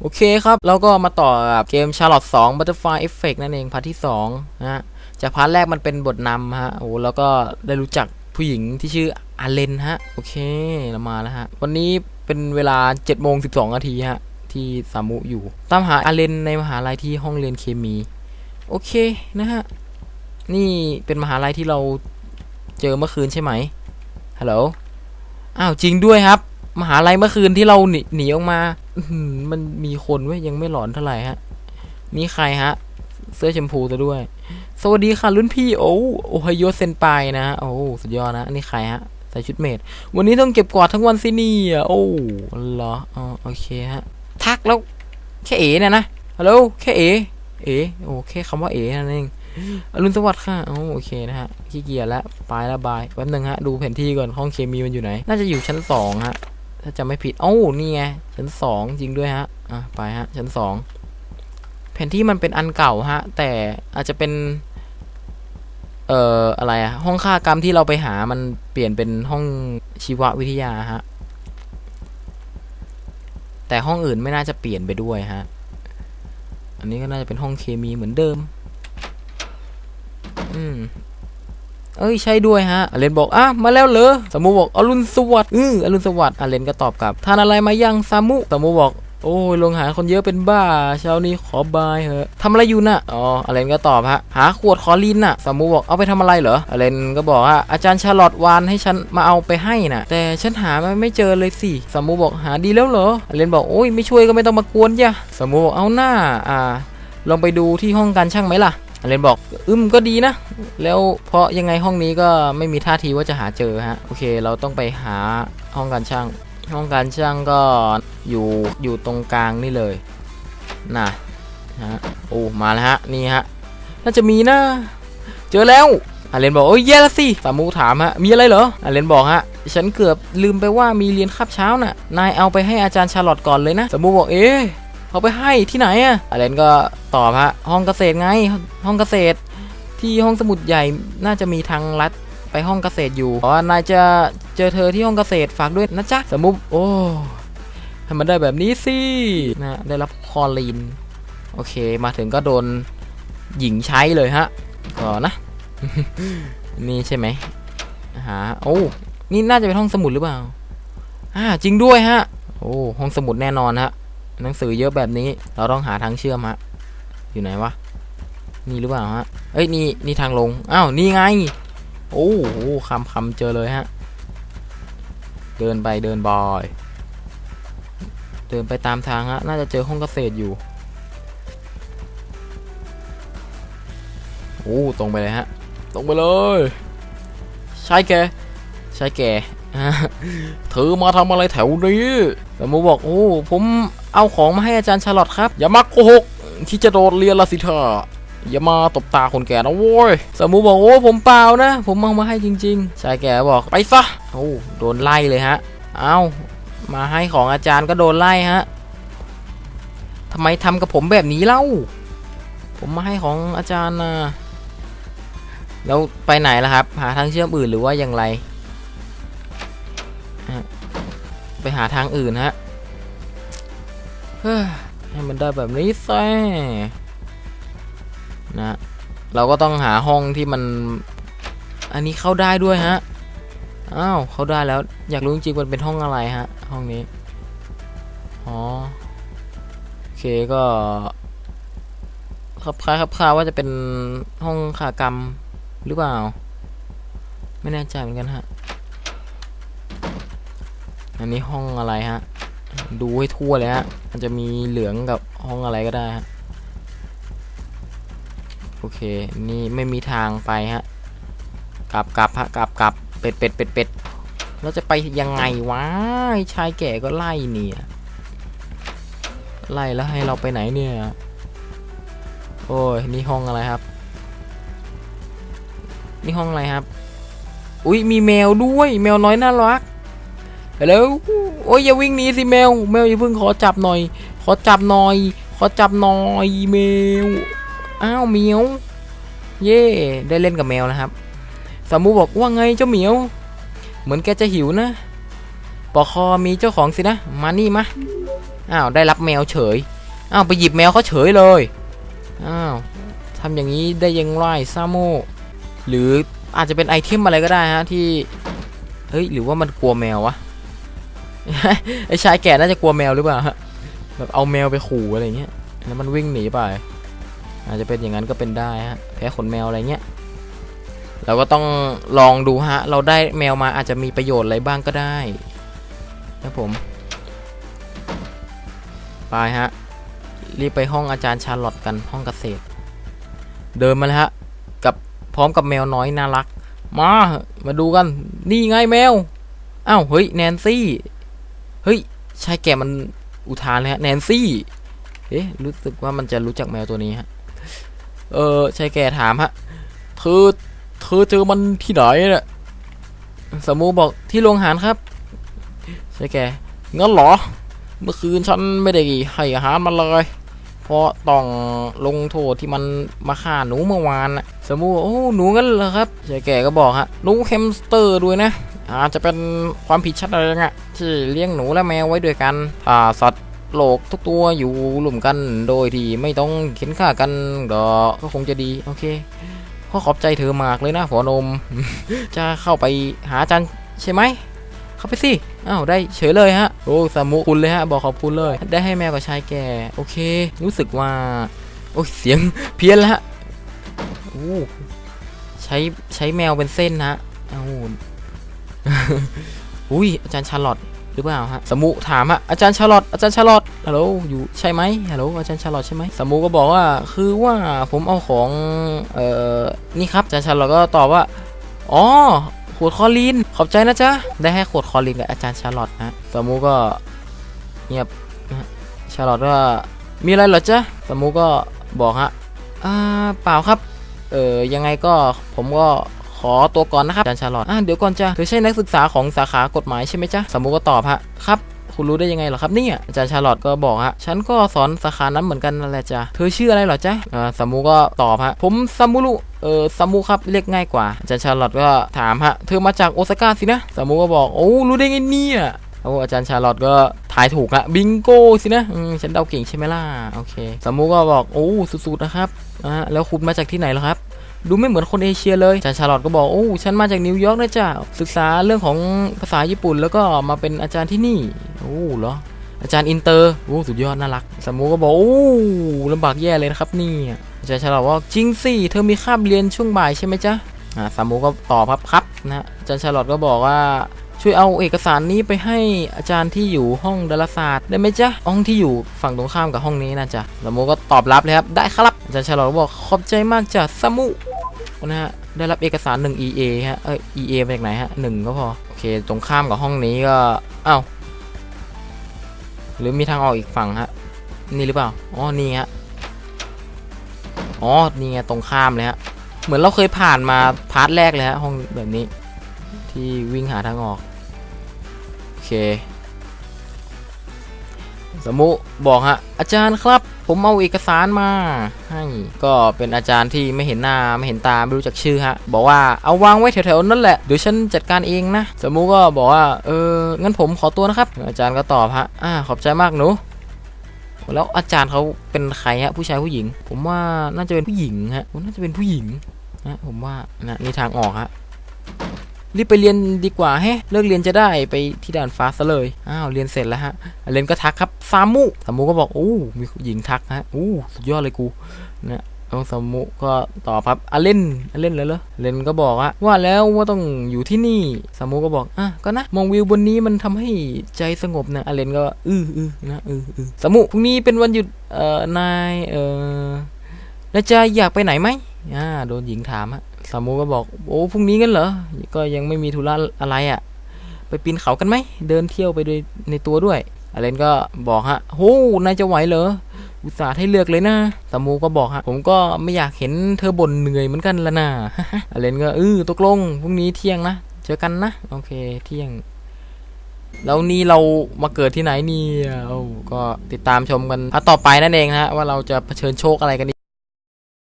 โอเคครับ แล้วก็มาต่อกับเกม Charlotte 2 Butterfly Effect นั่นเองพาร์ทที่2นะฮะจากพาร์ทแรกมันเป็นบทนำฮะโอ้แล้วก็ได้รู้จักผู้หญิงที่ชื่ออาเลนฮะ โอเคเรามาแล้วฮะ วันนี้เป็นเวลา7โมง12นาทีฮะ ที่สามุอยู่ ตามหาอาเลนในมหาลัยที่ห้องเรียนเคมี โอเคนะฮะ นี่เป็นมหาลัยที่เราเจอเมื่อคืนใช่ไหมฮัลโหลอ้าวจริงด้วยครับ มหาลัยเมื่อคืนที่เราหนีหนีออกมามันมีคนเว้ยยังไม่หลอนเท่าไหร่ฮะ นี่ใครฮะ เสื้อชมพูซะด้วย สวัสดีค่ะรุ่นพี่โอ้โอไฮโยเซนไปนะฮะโอ้สุดยอดนะนนี้ใครฮะใส่ชุดเมดวันนี้ต้องเก็บกวาดทั้งวันสินี่อะโอ้เหรออ๋อโอเคฮะ ทักแล้วแค่เอ๋เนี่ยนะฮัลโหลแค่เอ๋เอ๋โอ้แค่คำว่าเอ๋นั่นเองอรุณสวัสดิ์ค่ะโอ้โอเคนะฮะขี้เกียจแล้วไปล้วบายแป๊บนึงฮะ ดูแผนที่ก่อนห้องเคมีมันอยู่ไหน น่าจะอยู่ชั้นสองฮะ ถ้าจำไม่ผิดโอ้านี่ไงชั้นสองจริงด้วยฮะอะไปฮะชั้นสองแผนที่มันเป็นอันเก่าฮะ แต่อาจจะเป็น เอ่ออะไรอะห้องค่ากรรมที่เราไปหามันเปลี่ยนเป็นห้องชีววิทยาฮะ แต่ห้องอื่นไม่น่าจะเปลี่ยนไปด้วยฮะ อันนี้ก็น่าจะเป็นห้องเคมีเหมือนเดิม อืม เอ้ยใช่ด้วยฮะอเลนบอกอะมาแล้วเหรอสามูบอกอรุณสวัสดิ์อืออรุณสวัสดิ์อเลนก็ตอบกลับทานอะไรมายังสามุสามูบอกโอ้ยลงหาคนเยอะเป็นบ้า เช้านี้ขอบายเหอะทำอะไรอยู่น่ะอ๋ออเลนก็ตอบฮะ หาขวดคอลินน่ะ สามูบอกเอาไปทำอะไรเหรออเลนก็บอกว่าอาจารย์ชาลอตวานให้ฉันมาเอาไปให้น่ะ แต่ฉันหามันไม่เจอเลยสิสามูบอกหาดีแล้วเหรออเลนบอกโอ้ยไม่ช่วยก็ไม่ต้องมากวนจ้ะสามูบอกเอาหน้าอ่าลองไปดูที่ห้องการช่างไหมล่ะ อเลนบอกอืมก็ดีนะ แล้วเพราะยังไงห้องนี้ก็ไม่มีท่าทีว่าจะหาเจอฮะ โอเค เราต้องไปหาห้องการช่าง ห้องการช่างก็อยู่อยู่ตรงกลางนี่เลยน่ะฮะโอ้มาแล้วฮะนี่ฮะน่าจะมีนะเจอแล้วอาเลนบอกโอ้ยแย่แล้วสิสามูถามฮะมีอะไรเหรออาเลนบอกฮะฉันเกือบลืมไปว่ามีเรียนคาบเช้าน่ะนายเอาไปให้อาจารย์ชาร์ลอตก่อนเลยนะสามูบอกเอ๊ะเอาไปให้ที่ไหนอะอเลนก็ ตอบฮะห้องเกษตรไงห้องเกษตร ที่ห้องสมุดใหญ่น่าจะมีทางลัดไปห้องเกษตรอยู่อ๋อนายจะเจอเธอที่ห้องเกษตรฝากด้วยนะจ๊ะสมมุติโอ้ให้มันได้แบบนี้สินะได้รับคอลีนโอเค มาถึงก็โดนหญิงใช้เลยฮะก็นะ นี่ใช่ไหมหาโอ้นี่น่าจะเป็นห้องสมุดหรือเปล่าอ่าจริงด้วยฮะ โอ้ห้องสมุดแน่นอนฮะหนังสือเยอะแบบนี้เราต้องหาทางเชื่อมฮะ อยู่ไหนวะ นี่หรือเปล่าฮะ เอ้ยนี่นี่ทางลง อ้าวนี่ไง โอ้โหคำคำเจอเลยฮะ เดินไปเดินบอย เดินไปตามทางฮะ น่าจะเจอห้องเกษตรอยู่ โอ้ตรงไปเลยฮะ ตรงไปเลย ใช่แก ใช่แกเธอมาทำอะไรแถวนี้สมูบอกโอ้ผมเอาของมาให้อาจารย์ชาลอตครับ อย่ามาโกหก ที่จะโดดเรียนละสิเธออย่ามาตบตาคนแก่นะโว้ย สมูบอกโอ้ผมเปล่านะ ผมเอามาให้จริงๆ ชายแก่บอกไปซะ โอ้โดนไล่เลยฮะ เอามาให้ของอาจารย์ก็โดนไล่ฮะทำไมทำกับผมแบบนี้เล่า ผมมาให้ของอาจารย์นะแล้วไปไหนล่ะครับ หาทางเชื่อมอื่นหรือว่าอย่างไร ไปหาทางอื่นฮะ ให้มันได้แบบนี้แซ่นะเราก็ต้องหาห้องที่มัน อันนี้เข้าได้ด้วยฮะอ้าวเข้าได้แล้วอยากรู้จริงๆมันเป็นห้องอะไรฮะ ห้องนี้อ๋อโอเคก็ครับคล้ายครับคาว่าจะเป็นห้องขากรรมหรือเปล่า ไม่แน่ใจเหมือนกันฮะ อันนี้ห้องอะไรฮะ ดูให้ทั่วเลยฮะมันจะมีเหลืองกับห้องอะไรก็ได้ฮะโอเค นี่ไม่มีทางไปฮะ กลับกลับฮะกลับกลับเป็ดเป็ดเป็ดเป็ดเราจะไปยังไงวะชายแก่ก็ไล่เนี่ยไล่แล้วให้เราไปไหนเนี่ย โอ้ยนี่ห้องอะไรครับ นี่ห้องอะไรครับ อุ้ยมีแมวด้วย แมวน้อยน่ารัก แล้วโอ้ยอย่าวิ่งหนีสิแมว แมวอย่าเพิ่งขอจับหน่อย ขอจับหน่อย ขอจับหน่อยแมว อ้าวเหมียว เย่ได้เล่นกับแมวนะครับ สามูบอกว่าไงเจ้าเหมียว เหมือนแกจะหิวนะปอคอมีเจ้าของสินะ มานี่มา อ้าวได้รับแมวเฉย อ้าวไปหยิบแมวเขาเฉยเลย อ้าวทำอย่างนี้ได้ยังไรซาโมหรืออาจจะเป็นไอเทมอะไรก็ได้ฮะที่ เฮ้ยหรือว่ามันกลัวแมววะ ไอชายแก่น่าจะกลัวแมวหรือเปล่าฮะแบบเอาแมวไปขู่อะไรเงี้ยแล้วมันวิ่งหนีไป อาจจะเป็นอย่างนั้นก็เป็นได้ฮะแพ้ขนแมวอะไรเงี้ยเราก็ต้องลองดูฮะ เราได้แมวมาอาจจะมีประโยชน์อะไรบ้างก็ได้ครับผมไปฮะรีบไปห้องอาจารย์ชาร์ลอตกันห้องเกษตร เดินมาเลยฮะกับพร้อมกับแมวน้อยน่ารัก มา มาดูกัน นี่ไงแมวอ้าวเฮ้ยแนนซี่ เฮ้ยชายแก่มันอุทานเลยฮะแนนซี่เอ๊ะรู้สึกว่ามันจะรู้จักแมวตัวนี้ฮะเออชายแก่ถามฮะเธอเธอเจอมันที่ไหนเนี่ยสมูบอกที่โรงอาหารครับชายแก่งั้นเหรอ เมื่อคืนฉันไม่ได้ให้อาหารมันเลย เพราะต้องลงโทษที่มันมาฆ่าหนูเมื่อวานนะสมมูบอกโอ้หนูงั้นเหรอครับชายแก่ก็บอกฮะหนูแฮมสเตอร์ด้วยนะอาจจะเป็นความผิดชัดอะไรเงี้ยที่เลี้ยงหนูและแมวไว้ด้วยกันถ้าสัตว์โลกทุกตัวอยู่รวมกันโดยที่ไม่ต้องเข็นฆ่ากันก็ก็คงจะดีโอเคขอขอบใจเธอมากเลยนะหัวนม จะเข้าไปหาอาจารย์ใช่ไหมเข้าไปสิ อ้าวได้เฉยเลยฮะโอ้สามุคุณเลยฮะบอกขอบคุณเลย ได้ให้แมวกับชายแก่โอเค รู้สึกว่าโอ้ยเสียงเพี้ยนแล้วฮะโอ้ใช้ใช้แมวเป็นเส้นนะเอ้าอุ้ยอาจารย์ชาร์ลอตหรือเปล่าฮะสมุถามฮะอาจารย์ชาร์ลอตอาจารย์ชาร์ลอตฮัลโหลอยู่ใช่ไหมฮัลโหลอาจารย์ชาร์ลอตใช่ไหมสมุก็บอกว่าคือว่าผมเอาของเอ่อนี่ครับอาจารย์ชาร์ลอตก็ตอบว่าอ๋อ ขวดคอลีนขอบใจนะจ๊ะ ได้ให้ขวดคอลีนกับอาจารย์ชาร์ลอตนะสมูก็เงียบนะชาร์ลอตว่ามีอะไรเหรอจ๊ะสมูก็บอกฮะอ่าเปล่าครับ เออยังไงก็ผมก็ขอตัวก่อนนะครับอาจารย์ชาร์ลอตอ่าเดี๋ยวก่อนจ้ะเธอใช่นักศึกษาของสาขากฎหมายใช่ไหมจ๊ะสมูก็ตอบฮะครับคุณรู้ได้ยังไงเหรอครับเนี่ยอาจารย์ชาร์ลอตก็บอกฮะฉันก็สอนสาขานั้นเหมือนกันนั่นแหละจ้ะเธอชื่ออะไรเหรอจ๊ะอ่าสมูก็ตอบฮะผมซามูรุ เออซามูครับเรียกง่ายกว่าอาจารย์ชาร์ลอตก็ถามฮะเธอมาจากโอซาก้าสินะซามูก็บอกโอ้รู้ได้ไงเนี่ยโอ้อาจารย์ชาร์ลอตก็ทายถูกฮะบิงโก้สินะอฉันเดาเก่งใช่ไหมล่ะโอเคซามูก็บอกโอ้สุดๆนะครับอ่าแล้วคุณมาจากที่ไหนเหรอครับดูไม่เหมือนคนเอเชียเลยอาจารย์ชาร์ลอตก็บอกโอ้ฉันมาจากนิวยอร์กนะจ๊ะศึกษาเรื่องของภาษาญี่ปุ่น แล้วก็มาเป็นอาจารย์ที่นี่โอ้เหรออาจารย์อินเตอร์โอ้สุดยอดน่ารักสามูก็บอกโอ้ลำบากแย่เลยนะครับนี่อา จารย์ชาร์ลอตว่าจริงสิเธอมีคาบเรียนช่วงบ่ายใช่ไหมจ๊ะอ่าสามูก็ตอบครับครับนะอาจารย์ชาร์ลอตก็บอกว่าช่วยเอาเอกสารนี้ไปให้อาจารย์ที่อยู่ห้องดาราศาสตร์ได้ไหมจ๊ะห้องที่อยู่ฝั่งตรงข้ามกับห้องนี้นะจ๊ะสามูก็ตอบรับเลยครับได้ครับอาจารย์ชาร์ลอตก็บอกขอบใจมากจ้ะสามูนะฮะได้รับเอกสาร 1 EA ฮะเอ้ย EA มาจากไหนฮะหนึ่งก็พอโอเคตรงข้ามกับห้องนี้ก็อ้าวหรือมีทางออกอีกฝั่งฮะนี่หรือเปล่าอ๋อนี่ฮะ อ๋อ นี่ไงตรงข้ามเลยฮะ เหมือนเราเคยผ่านมาพาร์ทแรกเลยฮะห้องแบบนี้ ที่วิ่งหาทางออก โอเค สมุบอกฮะ อาจารย์ครับ ผมเอาเอกสารมาให้ก็เป็นอาจารย์ที่ไม่เห็นหน้าไม่เห็นตา ไม่รู้จักชื่อฮะ บอกว่าเอาวางไว้แถวๆนั่นแหละ เดี๋ยวฉันจัดการเองนะ สมมุก็บอกว่า เออ งั้นผมขอตัวนะครับ อาจารย์ก็ตอบฮะ อ่า ขอบใจมากหนู แล้วอาจารย์เขาเป็นใครฮะผู้ชายผู้หญิง ผมว่าน่าจะเป็นผู้หญิงฮะน่าจะเป็นผู้หญิงนะผมว่านะนี่ทางออกฮะรีบไปเรียนดีกว่าแฮะเลิกเรียนจะได้ไปที่ด่านฟ้าซะเลยอ้าวเรียนเสร็จแล้วฮะเลนก็ทักครับซามุซามุก็บอกโอ้มีหญิงทักฮะโอ้สุดยอดเลยกูนะ เอาซามุก็ตอบครับอเลนอเลนเลยเหรอเลนก็บอกว่าว่าแล้วว่าต้องอยู่ที่นี่ซามุก็บอกอะก็นะมองวิวบนนี้มันทำให้ใจสงบนะอเลนก็อืออือนะอืออือซามุพรุ่งนี้เป็นวันหยุดเอ่อนายเอ่อแล้วจะอยากไปไหนไหมอ่าโดนหญิงถามฮะสามูก็บอกโอ้พรุ่งนี้กันเหรอ ก็ยังไม่มีธุระอะไรอะ่ะ ไปปีนเขากันไหม เดินเที่ยวไปด้วยในตัวด้วยอเลนก็บอกฮะโหนายจะไหวเหรอ อุตส่าห์ให้เลือกเลยนะสามูก็บอกฮะ ผมก็ไม่อยากเห็นเธอบ่นเหนื่อยเหมือนกันละนะอเลนก็เออตกลงพรุ่งนี้เที่ยงนะเจอกันนะ โอเคเที่ยง แล้วนี่เรามาเกิดที่ไหนเนี่ยก็ติดตามชมกันอะต่อไปนั่นเองฮะว่าเราจะเผชิญโชคอะไรกัน